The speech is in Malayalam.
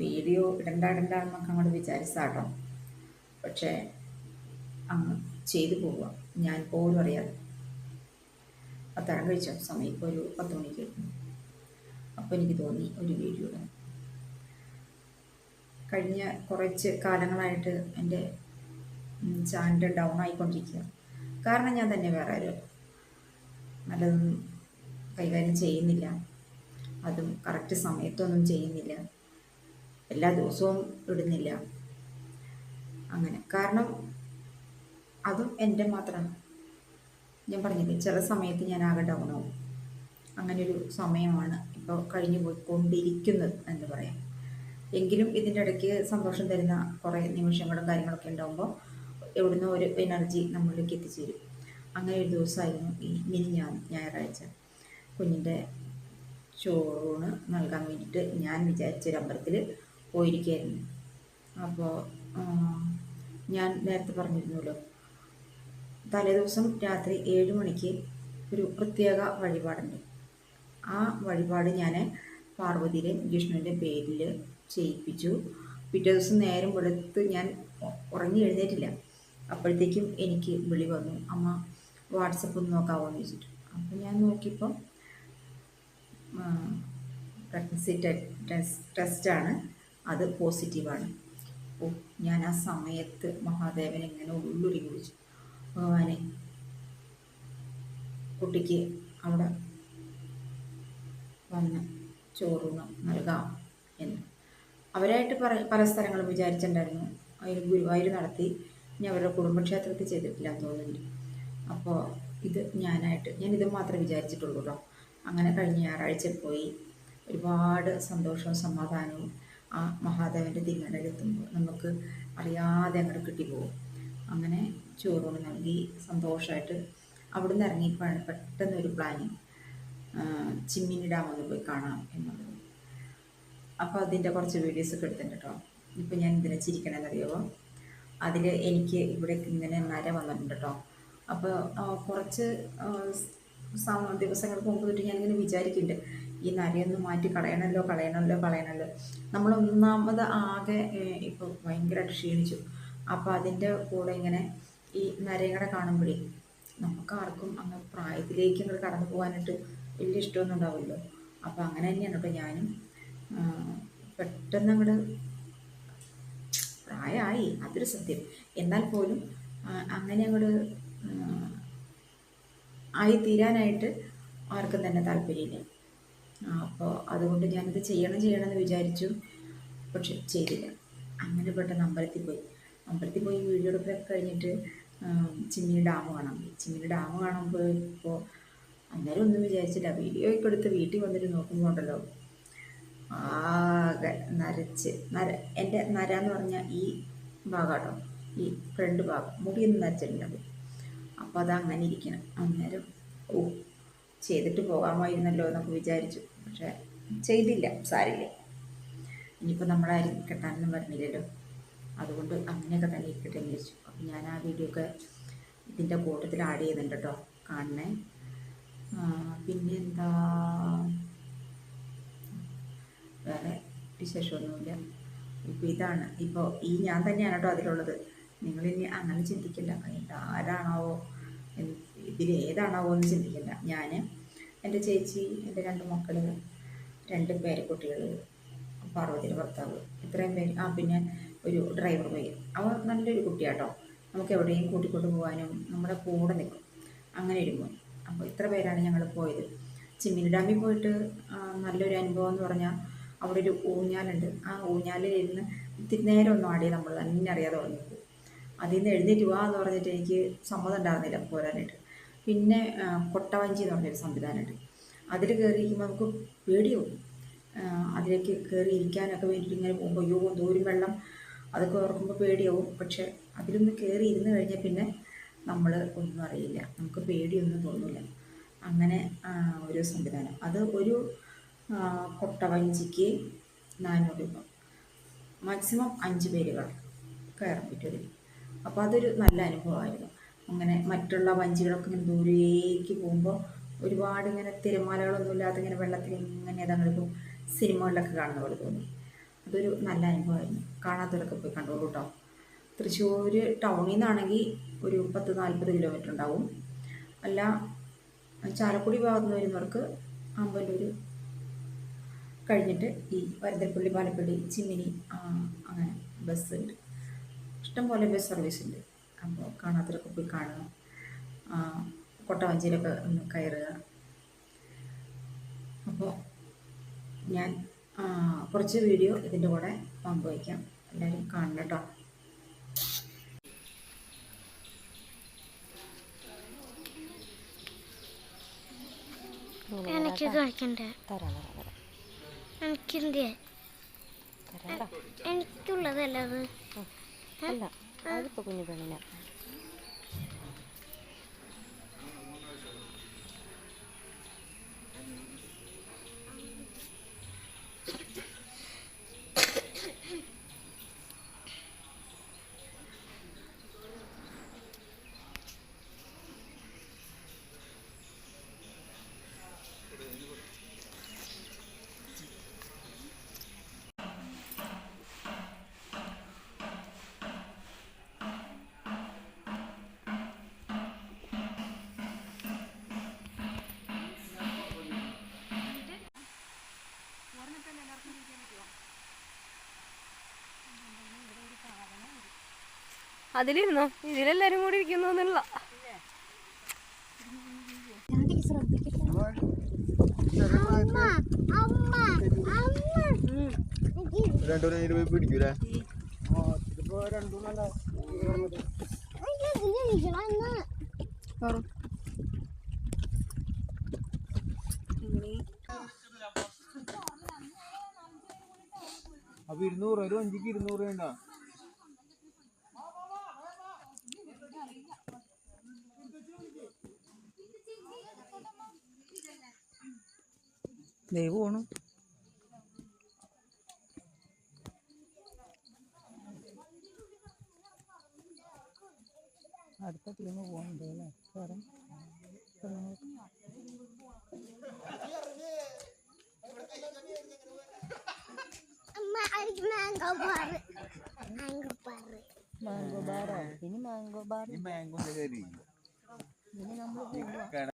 വീഡിയോ ഇടണ്ട ഇടണ്ട എന്നൊക്കെ അങ്ങോട്ട് വിചാരിച്ചാട്ടോ. പക്ഷേ അങ്ങ് ചെയ്തു പോവുക. ഞാൻ പോലും അറിയാതെ അത്താഴം കഴിച്ചോ സമയം ഇപ്പോൾ ഒരു പത്ത് മണിക്ക് അപ്പോൾ എനിക്ക് തോന്നി ഒരു വീഡിയോ ഇടാൻ. കഴിഞ്ഞ കുറച്ച് കാലങ്ങളായിട്ട് എന്റെ ചാനൽ ഡൗൺ ആയിക്കൊണ്ടിരിക്കുക. കാരണം ഞാൻ തന്നെ വേറെ ഒരു നല്ലതൊന്നും കൈകാര്യം ചെയ്യുന്നില്ല. അതും കറക്റ്റ് സമയത്തൊന്നും ചെയ്യുന്നില്ല. എല്ലാ ദിവസവും ഇടുന്നില്ല. അങ്ങനെ. കാരണം അതും എന്റെ മാത്രമാണ് ഞാൻ പറഞ്ഞില്ലേ ചില സമയത്ത് ഞാൻ ആകെ ഡൗൺ ആവും. അങ്ങനെ ഒരു സമയമാണ് ഇപ്പോൾ കഴിഞ്ഞു പോയിക്കൊണ്ടിരിക്കുന്നത് എന്ന് പറയാം. എങ്കിലും ഇതിന്റെ ഇടയ്ക്ക് സന്തോഷം തരുന്ന കുറേ നിമിഷങ്ങളും കാര്യങ്ങളൊക്കെ ഉണ്ടാകുമ്പോൾ എവിടുന്ന് ഒരു എനർജി നമ്മളിലേക്ക് എത്തിച്ചേരും. അങ്ങനെ ഒരു ദിവസമായിരുന്നു ഈ മിനി ഞാൻ ഞായറാഴ്ച. കുഞ്ഞിന്റെ ചോറൂണ് നൽകാൻ വേണ്ടിയിട്ട് ഞാൻ വിചാരിച്ചൊരു അമ്പലത്തിൽ പോയിരിക്കുകയായിരുന്നു അപ്പോൾ ഞാൻ നേരത്തെ പറഞ്ഞിരുന്നല്ലോ. തലേദിവസം രാത്രി ഏഴ് മണിക്ക് ഒരു പ്രത്യേക വഴിപാടുണ്ട്. ആ വഴിപാട് ഞാൻ പാർവതിയിലെ വിഷ്ണുവിന്റെ പേരിൽ ചെയ്യിപ്പിച്ചു. പിറ്റേ ദിവസം നേരം വെളുത്ത് ഞാൻ ഉറങ്ങി എഴുന്നേറ്റില്ല. അപ്പോഴത്തേക്കും എനിക്ക് വിളി വന്നു. അമ്മ വാട്സപ്പ് ഒന്ന് നോക്കാമോ എന്ന് ചോദിച്ചിട്ട്. അപ്പോൾ ഞാൻ നോക്കിയപ്പോൾ പ്രഗ്നൻസി ടെസ്റ്റാണ്. അത് പോസിറ്റീവാണ്. ഓ ഞാൻ ആ സമയത്ത് മഹാദേവൻ ഇങ്ങനെ ഉള്ളുരി വിളിച്ചു. ഭഗവാനെ കുട്ടിക്ക് അവിടെ വന്ന് ചോറൂണ് നൽകാം എന്ന്. അവരായിട്ട് പറ പല സ്ഥലങ്ങളും വിചാരിച്ചിട്ടുണ്ടായിരുന്നു. അതിൽ ഗുരുവായൂർ നടത്തി. ഇനി അവരുടെ കുടുംബക്ഷേത്രത്തിൽ ചെയ്തിട്ടില്ല എന്ന് തോന്നുന്നുണ്ട്. അപ്പോൾ ഇത് ഞാനായിട്ട് ഞാൻ ഇത് മാത്രമേ വിചാരിച്ചിട്ടുള്ളൂ കേട്ടോ അങ്ങനെ കഴിഞ്ഞ ഞായറാഴ്ച പോയി. ഒരുപാട് സന്തോഷവും സമാധാനവും ആ മഹാദേവന്റെ തിരുനടയിലെത്തുമ്പോൾ നമുക്ക് അറിയാതെ അങ്ങോട്ട് കിട്ടിപ്പോകും. അങ്ങനെ ചോറൂണ് നൽകി സന്തോഷമായിട്ട് അവിടെ നിന്ന് ഇറങ്ങിയപ്പോഴാണ് പെട്ടെന്നൊരു പ്ലാനിങ് ചിമ്മിനി ഡാം ഒന്ന് പോയി കാണാം എന്നുള്ളത്. അപ്പോൾ അതിന്റെ കുറച്ച് വീഡിയോസൊക്കെ എടുത്തിട്ടുണ്ട് കേട്ടോ ഇപ്പം ഞാൻ ഇതിനെ ചിരിക്കണമെന്നറിയാമോ അതിൽ എനിക്ക് ഇവിടെ ഇങ്ങനെ നര വന്നിട്ടുണ്ട് കേട്ടോ അപ്പോൾ കുറച്ച് ദിവസങ്ങൾക്ക് മുമ്പ് തൊട്ട് ഞാനിങ്ങനെ വിചാരിക്കുന്നുണ്ട് ഈ നരയൊന്ന് മാറ്റി കളയണമല്ലോ കളയണമല്ലോ കളയണമല്ലോ നമ്മൾ ഒന്നാമത് ആകെ ഇപ്പോൾ ഭയങ്കരമായിട്ട് ക്ഷീണിച്ചു. അപ്പോൾ അതിന്റെ കൂടെ ഇങ്ങനെ ഈ നരയങ്ങളെ കാണുമ്പോഴേ നമുക്കാർക്കും അങ്ങ് പ്രായത്തിലേക്ക് അങ്ങോട്ട് കടന്നു പോകാനായിട്ട് വലിയ ഇഷ്ടമൊന്നും ഉണ്ടാവുമല്ലോ അപ്പോൾ അങ്ങനെ തന്നെയാണ് കേട്ടോ ഞാനും. പെട്ടെന്ന് അങ്ങോട്ട് പ്രായമായി അതൊരു സത്യം. എന്നാൽ പോലും അങ്ങനെ അങ്ങോട്ട് ആയി തീരാനായിട്ട് ആർക്കും തന്നെ താല്പര്യമില്ല. അപ്പോൾ അതുകൊണ്ട് ഞാനിത് ചെയ്യണം ചെയ്യണം എന്ന് വിചാരിച്ചു. പക്ഷെ ചെയ്തില്ല. അങ്ങനെ പെട്ടെന്ന് അമ്പലത്തിൽ പോയി. അമ്പലത്തിൽ പോയി വീഡിയോ എടുപ്പൊക്കെ കഴിഞ്ഞിട്ട് ചിമ്മിനി ഡാം കാണാൻ പോയി. ചിമ്മിനി ഡാം കാണാൻ പോയപ്പോൾ അന്നേരം ഒന്നും വിചാരിച്ചില്ല. വീഡിയോ ഒക്കെ എടുത്ത് വീട്ടിൽ വന്നിട്ട് നോക്കുമ്പോൾ ഉണ്ടല്ലോ ആകെ നരച്ച്. നര എന്റെ നര എന്ന് പറഞ്ഞാൽ ഈ ഭാഗമാട്ടോ ഈ ഫ്രണ്ട് ഭാഗം മുടിയൊന്നും നരച്ചിട്ടുണ്ട് അപ്പോൾ അത് അങ്ങനെ ഇരിക്കണം. അന്നേരം ഓ ചെയ്തിട്ട് പോകാമായിരുന്നല്ലോ എന്നൊക്കെ വിചാരിച്ചു. പക്ഷേ ചെയ്തില്ല സാരില്ല ഇനിയിപ്പോൾ നമ്മളാരും കെട്ടാനൊന്നും പറഞ്ഞില്ലല്ലോ. അതുകൊണ്ട് അങ്ങനെയൊക്കെ തന്നെ ഇരിക്കട്ടെ എന്ന് വിചാരിച്ചു. അപ്പം ഞാൻ ആ വീഡിയോ ഒക്കെ ഇതിന്റെ കൂട്ടത്തിൽ ആഡ് ചെയ്യുന്നുണ്ട് കേട്ടോ കാണണേ. പിന്നെ എന്താ? വേറെ വിശേഷമൊന്നുമില്ല. ഇപ്പോൾ ഇതാണ്. ഇപ്പോൾ ഈ ഞാൻ തന്നെയാണ് കേട്ടോ അതിലുള്ളത്. നിങ്ങളിനി അങ്ങനെ ചിന്തിക്കില്ല ആരാണാവോ ഇതിൽ ഏതാണാവോ എന്ന് ചിന്തിക്കില്ല ഞാൻ എന്റെ ചേച്ചി എന്റെ രണ്ട് മക്കൾ രണ്ട് പേരക്കുട്ടികൾ പാർവതിയുടെ ഭർത്താവ് ഇത്രയും പേര്. ആ പിന്നെ ഒരു ഡ്രൈവർ പയ്യൻ അവർ നല്ലൊരു കുട്ടിയാട്ടോ. നമുക്ക് എവിടെയും കൂട്ടിക്കൊണ്ട് പോകാനും നമ്മുടെ കൂടെ നിൽക്കും. അങ്ങനെ ഒരു മോൻ. അപ്പോൾ ഇത്ര പേരാണ് ഞങ്ങൾ പോയത്. ചിമ്മിനി ഡാമിൽ പോയിട്ട് നല്ലൊരു അനുഭവം എന്ന് പറഞ്ഞാൽ അവിടെ ഒരു ഊഞ്ഞാലുണ്ട്. ആ ഊഞ്ഞാലിൽ ഇരുന്ന് ഇത്തിരി നേരം ഒന്നും ആടിയ നമ്മൾ തന്നെ അറിയാതെ ഉറങ്ങി പോകും. അതിൽ നിന്ന് എഴുന്നേറ്റ് എന്ന് പറഞ്ഞിട്ട് എനിക്ക് സമ്മതം ഉണ്ടായിരുന്നില്ല പോരാനായിട്ട്. പിന്നെ കൊട്ടവഞ്ചി എന്ന് പറഞ്ഞൊരു സംവിധാനമുണ്ട്. അതിൽ കയറിയിരിക്കുമ്പോൾ നമുക്ക് പേടിയാവും അതിലേക്ക് കയറി ഇരിക്കാനൊക്കെ വേണ്ടിയിട്ട് ഇങ്ങനെ പോകുമ്പോൾ അയ്യോ ദൂരം വെള്ളം. അതൊക്കെ ഓർക്കുമ്പോൾ പേടിയാവും. പക്ഷെ അതിലൊന്ന് കയറി ഇരുന്ന് കഴിഞ്ഞാൽ പിന്നെ നമ്മൾ ഒന്നും അറിയില്ല. നമുക്ക് പേടിയൊന്നും തോന്നില്ല അങ്ങനെ ഒരു സംവിധാനം. അത് ഒരു കൊട്ടവഞ്ചിക്ക് നാനൂറ് രൂപ. മാക്സിമം അഞ്ച് പേരുകൾ കയറാൻ പറ്റും അപ്പോൾ അതൊരു നല്ല അനുഭവമായിരുന്നു. അങ്ങനെ മറ്റുള്ള വഞ്ചികളൊക്കെ ഇങ്ങനെ ദൂരേക്ക് പോകുമ്പോൾ ഒരുപാട് ഇങ്ങനെ തിരമാലകളൊന്നും ഇല്ലാതെ ഇങ്ങനെ വെള്ളത്തിൽ ഇങ്ങനെ പോകും സിനിമകളിലൊക്കെ കാണുന്ന പോലെ തോന്നി. അതൊരു നല്ല അനുഭവമായിരുന്നു കാണാത്തവരൊക്കെ പോയി കണ്ടോളൂ കേട്ടോ തൃശ്ശൂർ ടൗണിൽ നിന്നാണെങ്കിൽ ഒരു പത്ത് നാൽപ്പത് കിലോമീറ്റർ ഉണ്ടാവും. അല്ല ചാലക്കുടി ഭാഗത്ത് നിന്ന് വരുന്നവർക്ക് അമ്പലൂർ കഴിഞ്ഞിട്ട് ഈ വരന്തൽപ്പള്ളി പാലപ്പള്ളി ചിമ്മിനി അങ്ങനെ ബസ് ഉണ്ട് ഇഷ്ടംപോലെ ബസ് സർവീസ് ഉണ്ട്. അപ്പോൾ കാണാത്തവരൊക്കെ പോയി കാണുക കൊട്ടവഞ്ചിയിലൊക്കെ ഒന്ന് കയറുക. അപ്പോൾ ഞാൻ ആ, കുറച്ച് വീഡിയോ ഇതിന്റെ കൂടെ പങ്കുവയ്ക്കാം. എല്ലാവരും കാണണം കേട്ടോ. എനിക്ക് എനിക്കുള്ളതല്ല അത്? അല്ല അതിപ്പോൾ കുഞ്ഞു പെണ്ണിനാ. അതിലിരുന്നോ? ഇതിലെല്ലാരും കൂടി ഇരിക്കുന്നു എന്നുള്ള. അപ്പൊ ഇരുന്നൂറ് ഒരു അഞ്ചിക്ക് ഇരുന്നൂറ് വേണ്ട. ദൈവം പോണു അടുത്ത ടീം പോകുന്നുണ്ട് അല്ലേ? വേറെ? മാംഗോ ബാറോ ഇനി മാംഗോ ബാർ ഇനി നമ്മൾ